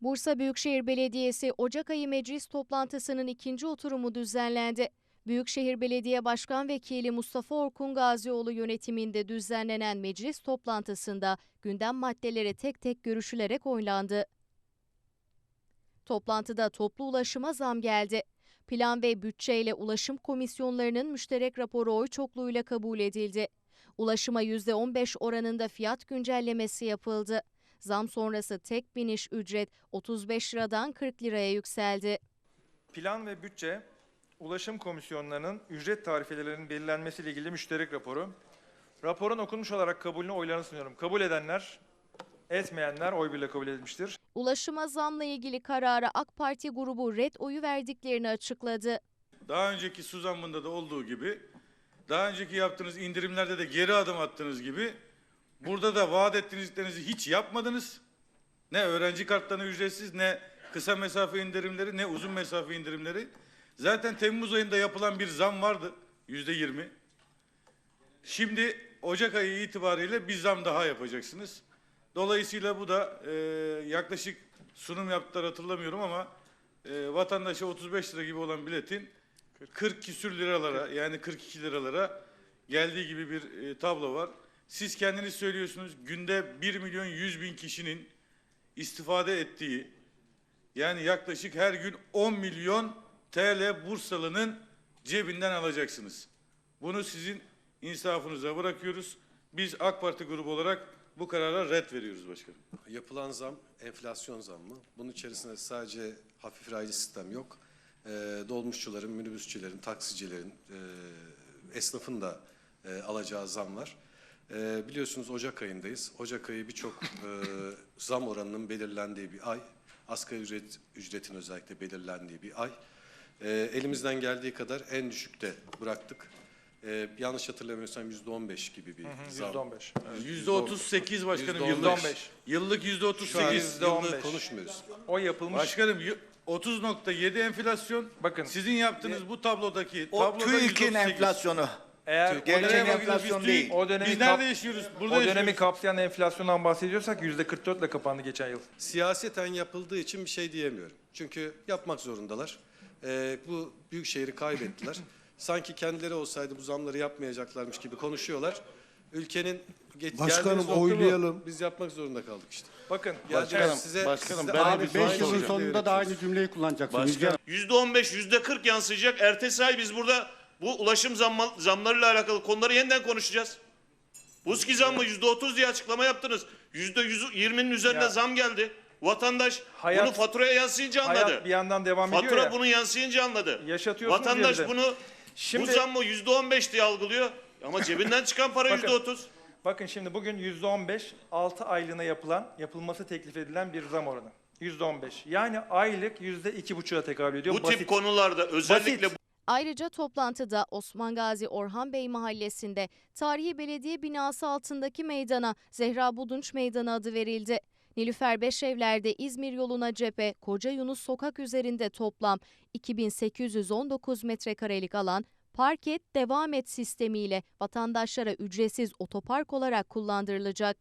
Bursa Büyükşehir Belediyesi Ocak ayı meclis toplantısının ikinci oturumu düzenlendi. Büyükşehir Belediye Başkan Vekili Mustafa Orkun Gazioğlu yönetiminde düzenlenen meclis toplantısında gündem maddeleri tek tek görüşülerek oylandı. Toplantıda toplu ulaşıma zam geldi. Plan ve bütçe ile ulaşım komisyonlarının müşterek raporu oy çokluğuyla kabul edildi. Ulaşıma %15 oranında fiyat güncellemesi yapıldı. Zam sonrası tek biniş ücret 35 liradan 40 liraya yükseldi. Plan ve bütçe, ulaşım komisyonlarının ücret tarifelerinin belirlenmesiyle ilgili müşterek raporu. Raporun okunmuş olarak kabulüne oylarını sunuyorum. Kabul edenler, etmeyenler oy birle kabul edilmiştir. Ulaşıma zamla ilgili karara AK Parti grubu red oyu verdiklerini açıkladı. Daha önceki su zammında da olduğu gibi, daha önceki yaptığınız indirimlerde de geri adım attığınız gibi, burada da vaat ettiğinizlerinizi hiç yapmadınız. Ne öğrenci kartlarına ücretsiz, ne kısa mesafe indirimleri, ne uzun mesafe indirimleri. Zaten Temmuz ayında yapılan bir zam vardı, yüzde yirmi. Şimdi Ocak ayı itibariyle bir zam daha yapacaksınız. Dolayısıyla bu da e, yaklaşık sunum yaptılar hatırlamıyorum ama e, vatandaşa 35 lira gibi olan biletin 40 küsür liralara yani 42 liralara geldiği gibi bir e, tablo var. Siz kendiniz söylüyorsunuz günde 1 milyon 100 bin kişinin istifade ettiği yani yaklaşık her gün 10 milyon TL Bursalı'nın cebinden alacaksınız. Bunu sizin insafınıza bırakıyoruz. Biz AK Parti grubu olarak bu karara red veriyoruz başkanım. Yapılan zam enflasyon zammı. Bunun içerisinde sadece hafif raylı sistem yok. Ee, dolmuşçuların, minibüsçülerin, taksicilerin, e, esnafın da e, alacağı zam var. Ee, biliyorsunuz Ocak ayındayız. Ocak ayı birçok e, zam oranının belirlendiği bir ay. Asgari ücret, ücretin özellikle belirlendiği bir ay. Ee, elimizden geldiği kadar en düşükte bıraktık. Ee, yanlış hatırlamıyorsam yüzde on beş gibi bir zam. %15. Evet. Yüzde 38 başkanım Yüzde yıllık. 15. Yıllık yüzde Şu an 38. Yüzde on yıllık beş. konuşmuyoruz. O yapılmış. Başkanım y- 30.7 enflasyon. Bakın. Sizin yaptığınız bu tablodaki O tabloda TÜİK'in 138. enflasyonu. Eğer o Gerçek dönemi, enflasyon değil. O dönemi Biz kap- nerede yaşıyoruz? Burada o dönemi yaşıyoruz. kapsayan enflasyondan bahsediyorsak %44 ile kapandı geçen yıl. Siyaseten yapıldığı için bir şey diyemiyorum. Çünkü yapmak zorundalar. Ee, bu büyük şehri kaybettiler. Sanki kendileri olsaydı bu zamları yapmayacaklarmış gibi konuşuyorlar. Ülkenin geç, Başkanım, geldiğimiz nokta bu. oylayalım. Biz yapmak zorunda kaldık işte. Bakın başkanım, size ben bir beş aynı yılın şekilde sonunda da aynı cümleyi kullanacaksın. Başkanım. Yüzde beş, yüzde kırk yansıyacak. Ertesi ay biz burada bu ulaşım zamma, zamlarıyla alakalı konuları yeniden konuşacağız. Buski zammı yüzde otuz diye açıklama yaptınız. Yüzde yüz- yirminin üzerine Ya. zam geldi. Vatandaş Hayat- bunu faturaya yansıyınca anladı. hayat bir yandan devam ediyor Fatura ya. bunu yansıyınca anladı. Yaşatıyorsunuz Vatandaş yerinde. bunu Şimdi- bu zammı yüzde on beş diye algılıyor. Ama cebinden çıkan para Bakın. yüzde otuz. Bakın şimdi bugün %15 6 aylığına yapılan, yapılması teklif edilen bir zam oranı. %15. Yani aylık %2,5'a tekabül ediyor. Bu Basit. tip konularda özellikle. Ayrıca toplantıda Osman Gazi Orhan Bey mahallesinde tarihi belediye binası altındaki meydana Zehra Budunç Meydanı adı verildi. Nilüfer Beşevler'de İzmir yoluna cephe Koca Yunus sokak üzerinde toplam 2819 metrekarelik alan park et devam et sistemiyle vatandaşlara ücretsiz otopark olarak kullandırılacak.